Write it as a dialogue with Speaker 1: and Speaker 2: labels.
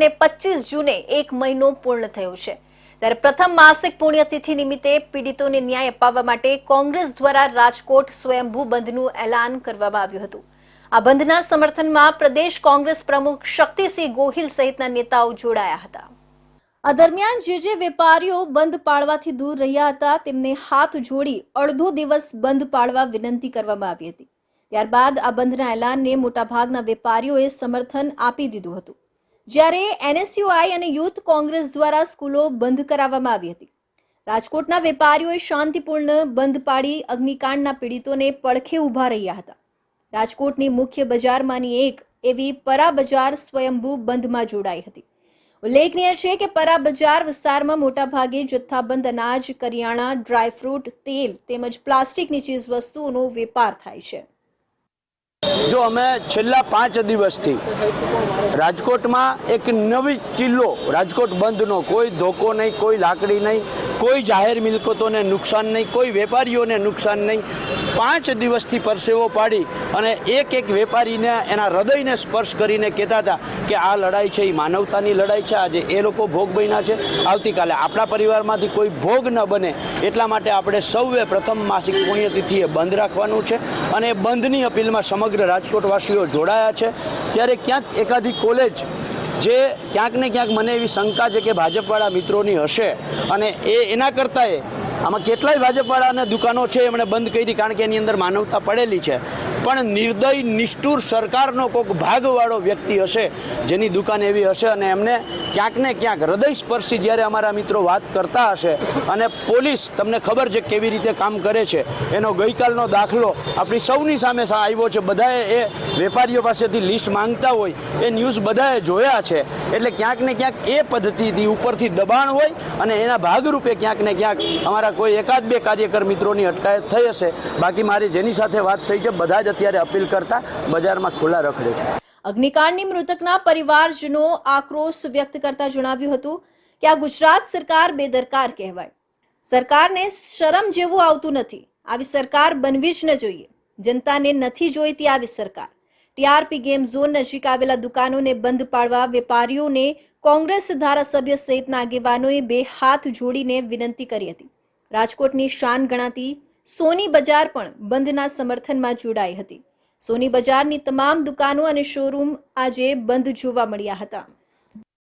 Speaker 1: આંદોલનને પચીસ જૂને એક મહિનો પૂર્ણ થયો છે. ત્યારે પ્રથમ માસિક પુણ્યતિથિ નિમિત્તે પીડિતોને ન્યાય અપાવવા માટે કોંગ્રેસ દ્વારા રાજકોટ સ્વયંભૂ બંધનું એલાન કરવામાં આવ્યું હતું. આ બંધના સમર્થનમાં પ્રદેશ કોંગ્રેસ પ્રમુખ શક્તિસિંહ ગોહિલ સહિતના નેતાઓ જોડાયા હતા. આ દરમિયાન જે જે વેપારીઓ બંધ પાળવાથી દૂર રહ્યા હતા, તેમને હાથ જોડી અડધો દિવસ બંધ પાળવા વિનંતી કરવામાં આવી હતી. ત્યારબાદ આ બંધના એલાનને મોટાભાગના વેપારીઓએ સમર્થન આપી દીધું હતું. જ્યારે એનએસયુઆઈ અને યુથ કોંગ્રેસ દ્વારા સ્કૂલો બંધ કરાવવામાં આવી હતી. રાજકોટના વેપારીઓએ શાંતિપૂર્ણ બંધ પાડી અગ્નિકાંડના પીડિતોને પડખે ઊભા રહ્યા હતા. રાજકોટની મુખ્ય બજારમાંની એક એવી પરા બજાર સ્વયંભૂ બંધમાં જોડાઈ હતી. ઉલ્લેખનીય છે કે પરા બજાર વિસ્તારમાં મોટાભાગે જથ્થાબંધ અનાજ, કરિયાણા, ડ્રાયફ્રૂટ, તેલ તેમજ પ્લાસ્ટિકની ચીજ વસ્તુઓનો વેપાર થાય છે.
Speaker 2: જો અમે છેલ્લા પાંચ દિવસથી રાજકોટમાં એક નવી ચિલ્લો રાજકોટ બંધનો કોઈ ધોકો નહીં, કોઈ લાકડી નહીં કોઈ જાહેર મિલકતોને નુકસાન નહીં, કોઈ વેપારીઓને નુકસાન નહીં. પાંચ દિવસથી પરસેવો પાડી અને એક એક વેપારીને એના હૃદયને સ્પર્શ કરીને કહેતા હતા કે આ લડાઈ છે, એ માનવતાની લડાઈ છે, આજે એ લોકો ભોગ બન્યા છે. આવતીકાલે આપણા પરિવારમાંથી કોઈ ભોગ ન બને એટલા માટે આપણે સૌએ પ્રથમ માસિક પુણ્યતિથિએ બંધ રાખવાનું છે અને એ બંધની અપીલમાં સમગ્ર રાજકોટવાસીઓ જોડાયા છે. ત્યારે ક્યાંક એકાદી કોલેજ જે ક્યાંક ને ક્યાંક મને એવી શંકા છે કે ભાજપવાળા મિત્રોની હશે. અને એ એના કરતાંય આમાં કેટલાય ભાજપવાળાને દુકાનો છે એમણે બંધ કરી, કારણ કે એની અંદર માનવતા પડેલી છે. પણ નિર્દય નિષ્ઠુર સરકારનો કોઈક ભાગવાળો વ્યક્તિ હશે, જેની દુકાન એવી હશે અને એમને ક્યાંક ને ક્યાંક હૃદય સ્પર્શી જ્યારે અમારા મિત્રો વાત કરતા હશે અને પોલીસ તમને ખબર છે કેવી રીતે કામ કરે છે. એનો ગઈકાલનો દાખલો આપણી સૌની સામે આવ્યો છે. બધાએ એ વેપારીઓ પાસેથી લિસ્ટ માંગતા હોય, એ ન્યૂઝ બધાએ જોયા છે. એટલે ક્યાંક ને ક્યાંક એ પદ્ધતિથી ઉપરથી દબાણ હોય અને એના ભાગરૂપે ક્યાંક ને ક્યાંક અમારા કોઈ એકાદ બે કાર્યકર મિત્રોની અટકાયત થઈ હશે. બાકી મારી જેની સાથે વાત થઈ છે, બધા જ અત્યારે અપીલ કરતા બજારમાં ખુલ્લા રખડે છે.
Speaker 1: અગ્નિકાંડની મૃતકના પરિવારજનો આક્રોશ વ્યક્ત કરતા જણાવ્યું હતું કે આ ગુજરાત સરકાર બેદરકાર કહેવાય. સરકારને શરમ જેવું આવતું નથી. આવી સરકાર બનવી જ ન જોઈએ. જનતાને નથી જોઈતી આવી સરકાર. ટીઆરપી ગેમ ઝોન નજીક આવેલા દુકાનોને બંધ પાડવા વેપારીઓને કોંગ્રેસ ધારાસભ્ય સહિતના આગેવાનોએ બે હાથ જોડીને વિનંતી કરી હતી. રાજકોટની શાન ગણાતી સોની બજાર પણ બંધના સમર્થનમાં જોડાઈ હતી. સોની બજારની તમામ દુકાનો અને શોરૂમ આજે બંધ જોવા મળ્યા હતા.